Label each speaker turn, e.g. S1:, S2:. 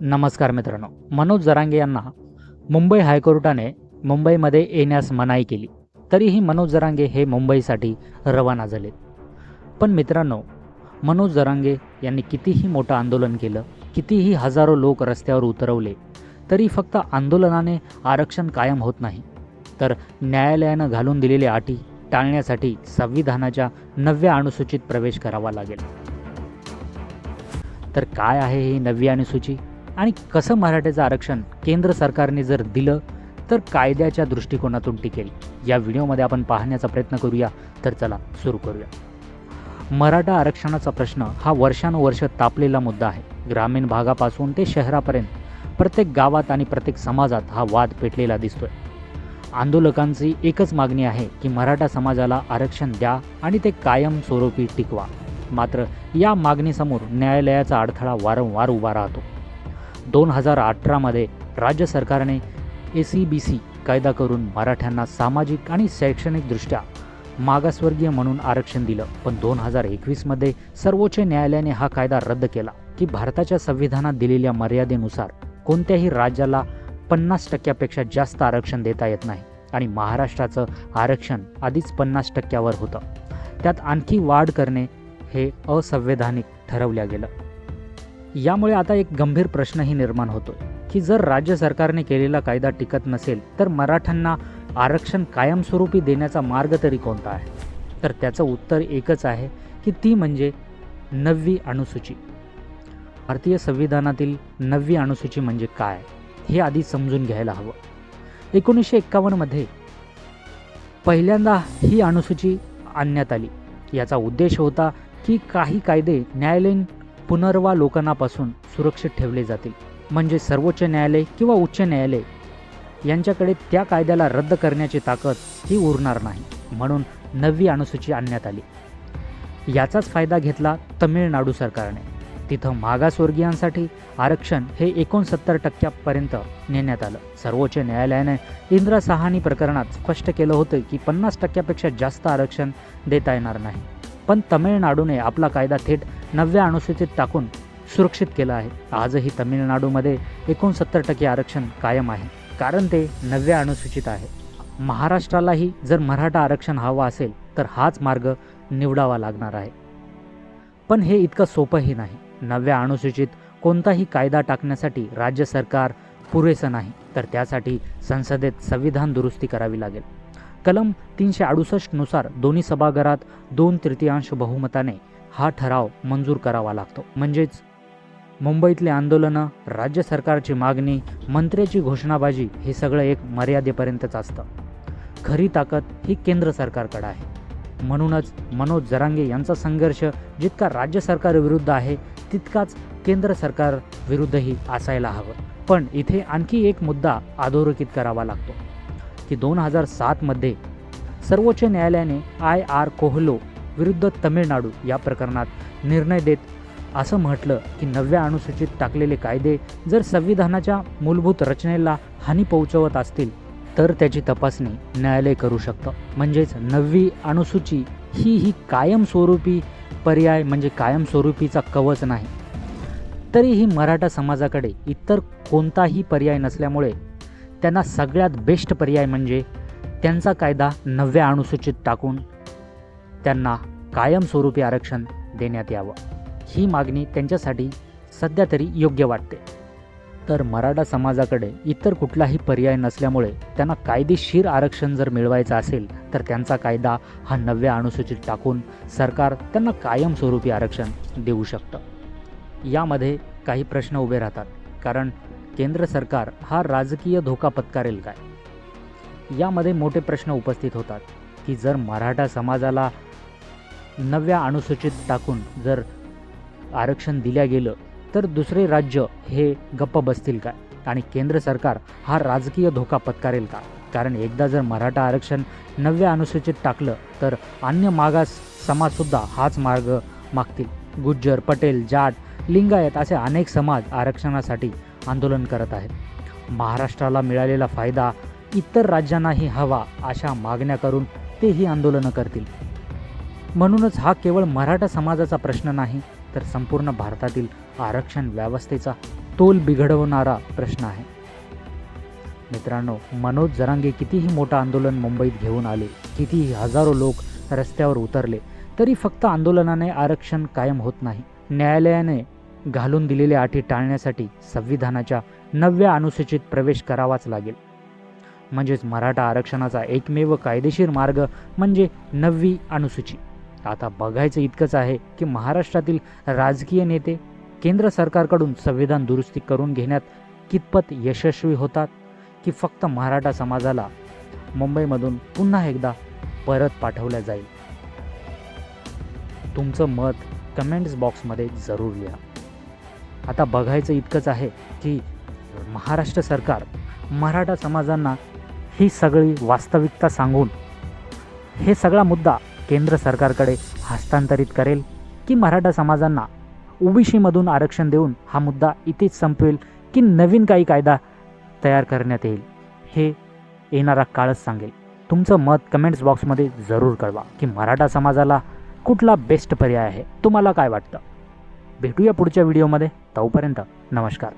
S1: नमस्कार मित्रांनो मनोज जरांगे यांना मुंबई हायकोर्टाने मुंबईमध्ये येण्यास मनाई केली. तरीही मनोज जरांगे हे मुंबईसाठी रवाना झाले पण मित्रांनो मनोज जरांगे यांनी कितीही मोठं आंदोलन केलं कितीही हजारो लोक रस्त्यावर उतरवले तरी फक्त आंदोलनाने आरक्षण कायम होत नाही. तर न्यायालयानं घालून दिलेल्या अटी टाळण्यासाठी संविधानाच्या नवव्या अनुसूचित प्रवेश करावा लागेल. तर काय आहे ही नववी अनुसूची? आणि कसं मराठ्याचं आरक्षण केंद्र सरकारने जर दिलं तर कायद्याच्या दृष्टिकोनातून टिकेल. या व्हिडिओमध्ये आपण पाहण्याचा प्रयत्न करूया तर चला सुरू करूया. मराठा आरक्षणाचा प्रश्न हा वर्षानुवर्ष तापलेला मुद्दा आहे. ग्रामीण भागापासून ते शहरापर्यंत प्रत्येक गावात आणि प्रत्येक समाजात हा वाद पेटलेला दिसतोय. आंदोलकांची एकच मागणी आहे की मराठा समाजाला आरक्षण द्या आणि ते कायमस्वरूपी टिकवा. मात्र या मागणीसमोर न्यायालयाचा अडथळा वारंवार उभा राहतो. दोन हजार अठरामध्ये राज्य सरकारने ए सी बी सी कायदा करून मराठ्यांना सामाजिक आणि शैक्षणिकदृष्ट्या मागासवर्गीय म्हणून आरक्षण दिलं. पण दोन हजार एकवीसमध्ये सर्वोच्च न्यायालयाने हा कायदा रद्द केला की भारताच्या संविधानात दिलेल्या मर्यादेनुसार कोणत्याही राज्याला पन्नास टक्क्यापेक्षा जास्त आरक्षण देता येत नाही आणि महाराष्ट्राचं आरक्षण आधीच पन्नास टक्क्यावर होतं. त्यात आणखी वाढ करणे हे असंवैधानिक ठरवल्या गेलं. यामुळे आता एक गंभीर प्रश्नही निर्माण होतो की जर राज्य सरकारने केलेला कायदा टिकत नसेल तर मराठ्यांना आरक्षण कायमस्वरूपी देण्याचा मार्ग तरी कोणता आहे? तर त्याचं उत्तर एकच आहे की ती म्हणजे नववी अनुसूची. भारतीय संविधानातील नववी अनुसूची म्हणजे काय हे आधी समजून घ्यायला हवं. एकोणीसशे एक्कावन्नमध्ये पहिल्यांदा ही अनुसूची आणण्यात आली. याचा उद्देश होता की काही कायदे न्यायालयीन पुनर्वालोकनापासून सुरक्षित ठेवले जातील. म्हणजे सर्वोच्च न्यायालय किंवा उच्च न्यायालय यांच्याकडे त्या कायद्याला रद्द करण्याची ताकद ही उरणार नाही म्हणून नववी अनुसूची आणण्यात आली. याचाच फायदा घेतला तमिळनाडू सरकारने. तिथं मागासवर्गीयांसाठी आरक्षण हे एकोणसत्तर टक्क्यापर्यंत नेण्यात आलं. सर्वोच्च न्यायालयाने इंदिरा सहानी प्रकरणात स्पष्ट केलं होतं की पन्नास टक्क्यापेक्षा जास्त आरक्षण देता येणार नाही. पण तमिळनाडूने आपला कायदा थेट नवव्या अनुसूचित टाकून सुरक्षित केलं आहे. आजही तमिळनाडूमध्ये एकोणसत्तर टक्के आरक्षण कायम आहे. कारण ते नवव्या अनुसूचित आहे. महाराष्ट्रालाही जर मराठा आरक्षण हवं असेल तर हाच मार्ग निवडावा लागणार आहे. पण हे इतकं सोपंही नाही. नवव्या अनुसूचित कोणताही कायदा टाकण्यासाठी राज्य सरकार पुरेसं नाही तर त्यासाठी संसदेत संविधान दुरुस्ती करावी लागेल. कलम तीनशे अडुसष्टनुसार दोन्ही सभागृहात दोन तृतीयांश बहुमताने हा ठराव मंजूर करावा लागतो. म्हणजेच मुंबईतले आंदोलनं राज्य सरकारची मागणी मंत्र्याची घोषणाबाजी हे सगळं एक मर्यादेपर्यंतच असतं. खरी ताकद ही केंद्र सरकारकडे आहे. म्हणूनच मनोज जरांगे यांचा संघर्ष जितका राज्य सरकारविरुद्ध आहे तितकाच केंद्र सरकार विरुद्धही असायला हवं. पण इथे आणखी एक मुद्दा अधोरेखित करावा लागतो की दोन हजार सातमध्ये सर्वोच्च न्यायालयाने आय आर कोहलो विरुद्ध तमिळनाडू या प्रकरणात निर्णय देत असं म्हटलं की नवव्या अनुसूचित टाकलेले कायदे जर संविधानाच्या मूलभूत रचनेला हानी पोहोचवत असतील तर त्याची तपासणी न्यायालय करू शकतं. म्हणजेच नववी अनुसूची ही ही कायमस्वरूपी पर्याय म्हणजे कायमस्वरूपीचा कवच नाही. तरीही मराठा समाजाकडे इतर कोणताही पर्याय नसल्यामुळे त्यांना सगळ्यात बेस्ट पर्याय म्हणजे त्यांचा कायदा नवव्या अनुसूचित टाकून त्यांना कायमस्वरूपी आरक्षण देण्यात यावं. ही मागणी त्यांच्यासाठी सध्या तरी योग्य वाटते. तर मराठा समाजाकडे इतर कुठलाही पर्याय नसल्यामुळे त्यांना कायदेशीर आरक्षण जर मिळवायचं असेल तर त्यांचा कायदा हा नव्या अनुसूचित टाकून सरकार त्यांना कायमस्वरूपी आरक्षण देऊ शकतं. यामध्ये काही प्रश्न उभे राहतात कारण केंद्र सरकार हा राजकीय धोका पत्कारेल काय? यामध्ये मोठे प्रश्न उपस्थित होतात की जर मराठा समाजाला नव्या अनुसूचित टाकून जर आरक्षण दिल्या गेलं तर दुसरे राज्य हे गप्प बसतील काय? आणि केंद्र सरकार हा राजकीय धोका पत्कारेल का? कारण एकदा जर मराठा आरक्षण नव्या अनुसूचित टाकलं तर अन्य मागास समाजसुद्धा हाच मार्ग मागतील. गुज्जर पटेल जाट लिंगायत असे अनेक समाज आरक्षणासाठी आंदोलन करत आहेत. महाराष्ट्राला मिळालेला फायदा इतर राज्यांनाही हवा अशा मागण्या करून तेही आंदोलनं करतील. म्हणूनच हा केवळ मराठा समाजाचा प्रश्न नाही तर संपूर्ण भारतातील आरक्षण व्यवस्थेचा तोल बिघडवणारा प्रश्न आहे. मित्रांनो मनोज जरांगे कितीही मोठं आंदोलन मुंबईत घेऊन आले कितीही हजारो लोक रस्त्यावर उतरले तरी फक्त आंदोलनाने आरक्षण कायम होत नाही. न्यायालयाने घालून दिलेल्या अटी टाळण्यासाठी संविधानाच्या नवव्या अनुसूचित प्रवेश करावाच लागेल. म्हणजेच मराठा आरक्षणाचा एकमेव कायदेशीर मार्ग म्हणजे नववी अनुसूची. आता बघायचं इतकंच आहे की महाराष्ट्रातील राजकीय नेते केंद्र सरकारकडून संविधान दुरुस्ती करून घेण्यात कितपत यशस्वी होतात की फक्त मराठा समाजाला? मुंबईमधून पुन्हा एकदा परत पाठवल्या जाईल. तुमचं मत कमेंट्स बॉक्समध्ये जरूर लिहा. आता बघायचं इतकंच आहे की महाराष्ट्र सरकार मराठा समाजांना ही सगळी वास्तविकता सांगून हे सगळा मुद्दा केंद्र सरकारकडे हस्तांतरित करेल की मराठा समाजांना ओबीसीमधून आरक्षण देऊन हा मुद्दा इथेच संपवेल की नवीन काही कायदा तयार करण्यात येईल? हे येणारा काळच सांगेल. तुमचं मत कमेंट्स बॉक्समध्ये जरूर कळवा की मराठा समाजाला कुठला बेस्ट पर्याय आहे. तुम्हाला काय वाटतं? भेटूया पुढच्या व्हिडिओमध्ये तोपर्यंत नमस्कार.